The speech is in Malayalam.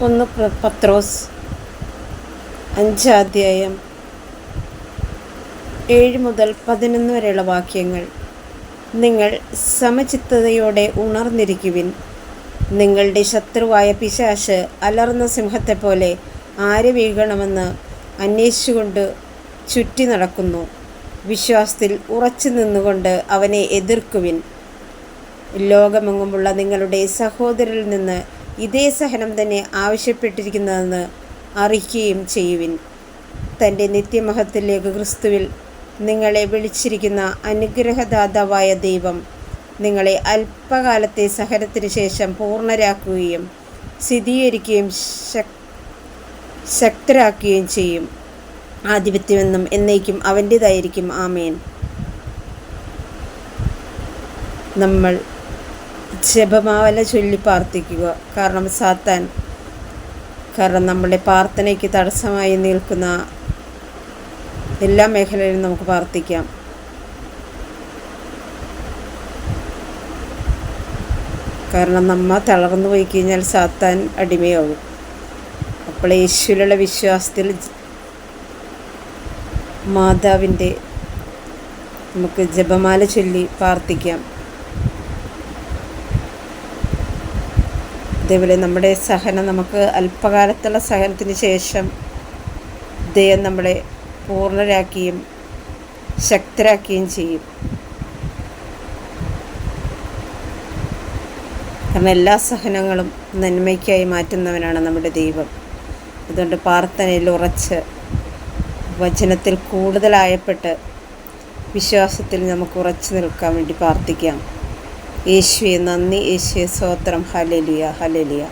ഒന്ന് പത്രോസ്. അഞ്ചാധ്യായം. ഏഴ് മുതൽ പതിനൊന്ന് വരെയുള്ള വാക്യങ്ങൾ. നിങ്ങൾ സമചിത്തതയോടെ ഉണർന്നിരിക്കുവിൻ. നിങ്ങളുടെ ശത്രുവായ പിശാശ് അലർന്ന സിംഹത്തെപ്പോലെ ആര് വീഴണമെന്ന് അന്വേഷിച്ചുകൊണ്ട് ചുറ്റി നടക്കുന്നു. വിശ്വാസത്തിൽ ഉറച്ചു നിന്നുകൊണ്ട് അവനെ എതിർക്കുവിൻ. ലോകമെങ്ങുമുള്ള നിങ്ങളുടെ സഹോദരിൽ നിന്ന് ഇതേ സഹനം തന്നെ ആവശ്യപ്പെട്ടിരിക്കുന്നതെന്ന് അറിയിക്കുകയും ചെയ്യുവിൻ. തന്റെ നിത്യമഹത്തിലേക്ക് ക്രിസ്തുവിൽ നിങ്ങളെ വിളിച്ചിരിക്കുന്ന അനുഗ്രഹദാതാവായ ദൈവം നിങ്ങളെ അല്പകാലത്തെ സഹനത്തിന് ശേഷം പൂർണരാക്കുകയും സ്ഥിരീകരിക്കുകയും ശക് ശക്തരാക്കുകയും ചെയ്യും. ആധിപത്യമെന്നും എന്നേക്കും അവന്റേതായിരിക്കും ആമേൻ. നമ്മൾ ജപമാല ചൊല്ലി പ്രാർത്ഥിക്കുക. കാരണം സാത്താൻ കാരണം നമ്മുടെ പ്രാർത്ഥനയ്ക്ക് തടസ്സമായി നിൽക്കുന്ന എല്ലാ മേഖലയിലും നമുക്ക് പ്രാർത്ഥിക്കാം. കാരണം നമ്മ തളർന്നു പോയി കഴിഞ്ഞാൽ സാത്താൻ അടിമയാവും. അപ്പോൾ യേശുവിലുള്ള വിശ്വാസത്തിൽ മാതാവിന്റെ നമുക്ക് ജപമാല ചൊല്ലി പ്രാർത്ഥിക്കാം. അതേപോലെ നമ്മുടെ സഹനം നമുക്ക് അല്പകാലത്തുള്ള സഹനത്തിന് ശേഷം ദൈവം നമ്മളെ പൂർണരാക്കുകയും ശക്തരാക്കുകയും ചെയ്യും. കാരണം എല്ലാ സഹനങ്ങളും നന്മയ്ക്കായി മാറ്റുന്നവനാണ് നമ്മുടെ ദൈവം. അതുകൊണ്ട് പ്രാർത്ഥനയിൽ ഉറച്ച് വചനത്തിൽ കൂടുതലായപ്പെട്ട് വിശ്വാസത്തിൽ നമുക്ക് ഉറച്ചു നിൽക്കാൻ വേണ്ടി പ്രാർത്ഥിക്കാം. യേശുവെ നന്ദി. യേശുവെ സ്വോത്രം ഹലലിയ ഹലലിയ